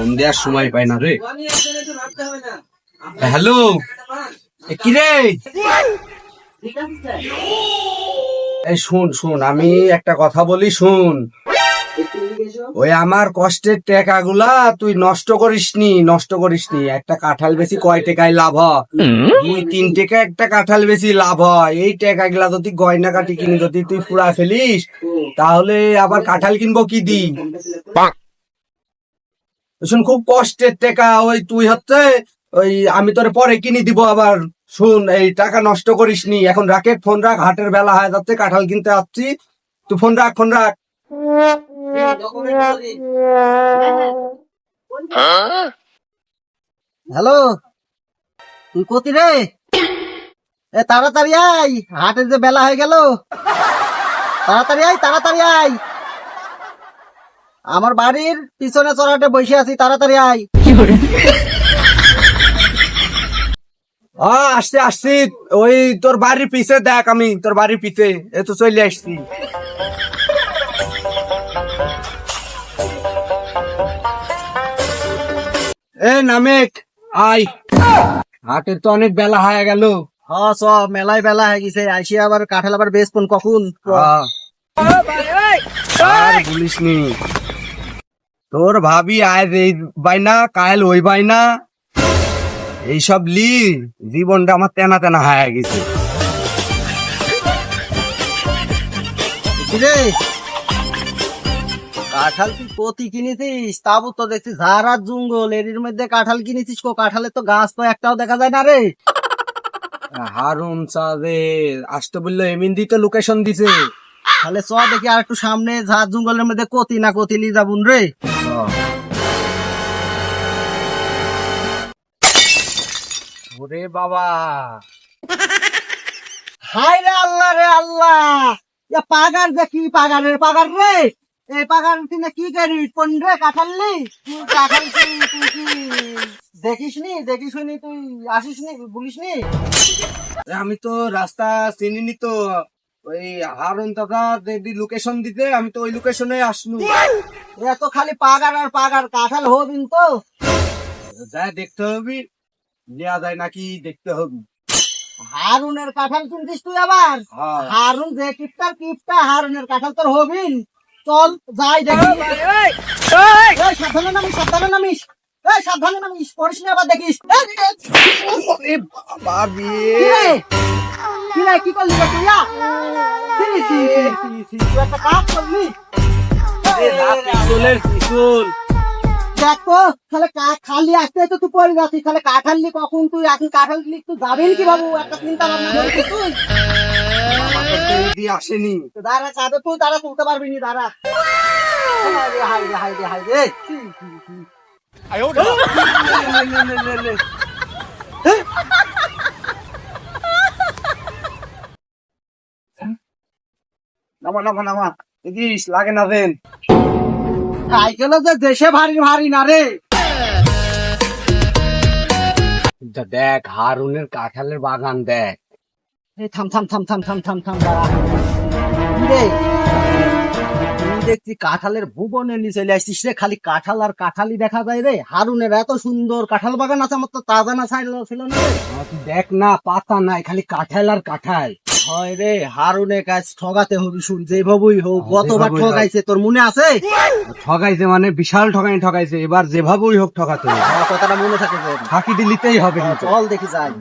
Phone দেওয়ার সময় পাই না রে। হ্যালো? কি রে? এই শুন শুন, আমি একটা কথা বলি, শুন। ওই আমার কষ্টের টাকাগুলা তুই নষ্ট করিসনি নষ্ট করিসনি। একটা কাঁঠাল বেশি কয় টাকায় লাভ হয়? দুই, তিন টাকা একটা কাঁঠাল বেশি লাভ হয়। এই টাকাগুলা যদি গয়না কাটি কিনে যদি তুই পুরা ফেলিস, তাহলে আবার কাঁঠাল কিনবো কি দি শুন, খুব কষ্টের টাকা ওই তুই হচ্ছে, ওই আমি তোরে পরে কিনে দিব আবার। শুন, এই টাকা নষ্ট করিসনি, এখন রাকেট ফোন রাখ, হাটের বেলা হয়ে যাচ্ছে, কাঁঠাল কিনতে আসছি। তুই ফোন রাখ ফোন রাখ। হ্যালো, তুই কোথি রে? এ, তাড়াতাড়ি আয়, হাটের যে বেলা হয়ে গেল। তাড়াতাড়ি আয় তাড়াতাড়ি আয়। আমার বাড়ির পিছনে চড়াটে বসে আছি তাড়াতাড়ি আয়। আসছি আসছি। ওই তোর বাড়ির পিছে দেখ আমি তোর বাড়ির পিছে। এ তো চলে আসছি। এ নামেক আই হাটের তো অনেক বেলা হয়ে গেল। হ চ মেলায় বেলা হয়ে গেছে। আইসি আবার কাঁঠাল আবার বেচপন কখন? আর বলিস নি। তোর ভাবি আজ এই বাইনা কাল ওই বাইনা এইসব লি, জীবনটা আমার তেনা তেনা হয়ে গেছে। কাঁঠাল তুই কতি কিনেছিস? তাবু তো দেখছিস ঝাড়ার জঙ্গল এর মধ্যে কাঁঠাল কিনেছিস কো? কাঁঠালের তো গাছ তো একটাও দেখা যায় না রে। হারুন চাঁদে আসতে বলল এমিন দিতে লোকেশন দিছে। তাহলে চ দেখি আর একটু সামনে ঝাড় জঙ্গলের মধ্যে কতি না কতি লি যাবুন রে। ওরে বাবা। হাই রে আল্লাহ রে আল্লাহ। পাগার দেখি পাগারের পাগার রে এই পাগার কিনে কি করিস? কোন রে কাঁঠাললি তুই কি কি? দেখিস নি দেখিস নি তুই? আসিস নি, বলিস নি? আমি তো রাস্তা চিনিনি তো। ওই হারুন দাদা যদি লোকেশন দিতে আমি তো ওই লোকেশনে আসনু। এত খালি পাগার আর পাগার কাঁঠাল হবিন তো। যা দেখতে হবে নেওয়া যায় নাকি দেখতে হবে। হারুনের কাঁঠাল কিনতিস তুই আবার? হ্যাঁ। হারুন যে কিপটার কিপটা হারুনের কাঁঠাল তোর হবিন। চল যাই দেখি। সাবধানে নামিস সাবধানে নামিস। এই সাবধানে নামিস পড়িস না আবার দেখিস। বাবি কি রে? কি করলি রে তুই আ? কি রে, কি, কি, কি, কি, তুই একটা কাজ করলি দেখ তাহলে কা- খালি আসতে তো তুই পড়ে যাচ্ছিস তাহলে কখন তুই এখন তুই যাবেন কি বাবু একটা চিন্তা ভাবনা করছিস তুই আসেনি তো দাঁড়া কাঁধে তুই দাঁড়া তুলতে পারবি নি দাঁড়া হাই রে, হাই রে, হাই রে, হাই রে। কি, কি, কি। লে, লে, লে, লে, লে। নামা নামা নামা। দেখিস লাগে না দেন। সাইকেলও যে দেশে ভারী ভারী না রে। দেখ হারুনের কাঁঠালের বাগান দেখ। থাম থাম থাম থাম থাম থাম থাম রে? দেখছি কাঁঠালের ভুবনে নিয়ে চলে আসছিস রে খালি কাঁঠাল আর কাঁঠালই দেখা যায় রে। হারুনের এত সুন্দর কাঁঠাল বাগান আছে আমার তো তাজা না ছিল ছিল না রে। দেখ না পাতা নাই খালি কাঁঠাল আর কাঁঠাল। হয় রে হারুনে কাজ ঠগাতে হবি শুন যেভাবেই হোক কতবার যেভাবেই ঠগাইছে তোর মনে আছে? ঠগাইছে মানে বিশাল ঠগাই ঠগাইছে এবার যেভাবেই হোক ঠকাতে হবে। আমার কথাটা মনে থাকে ফাঁকি দিলিতেই হবে কিন্তু। চল দেখি যাই।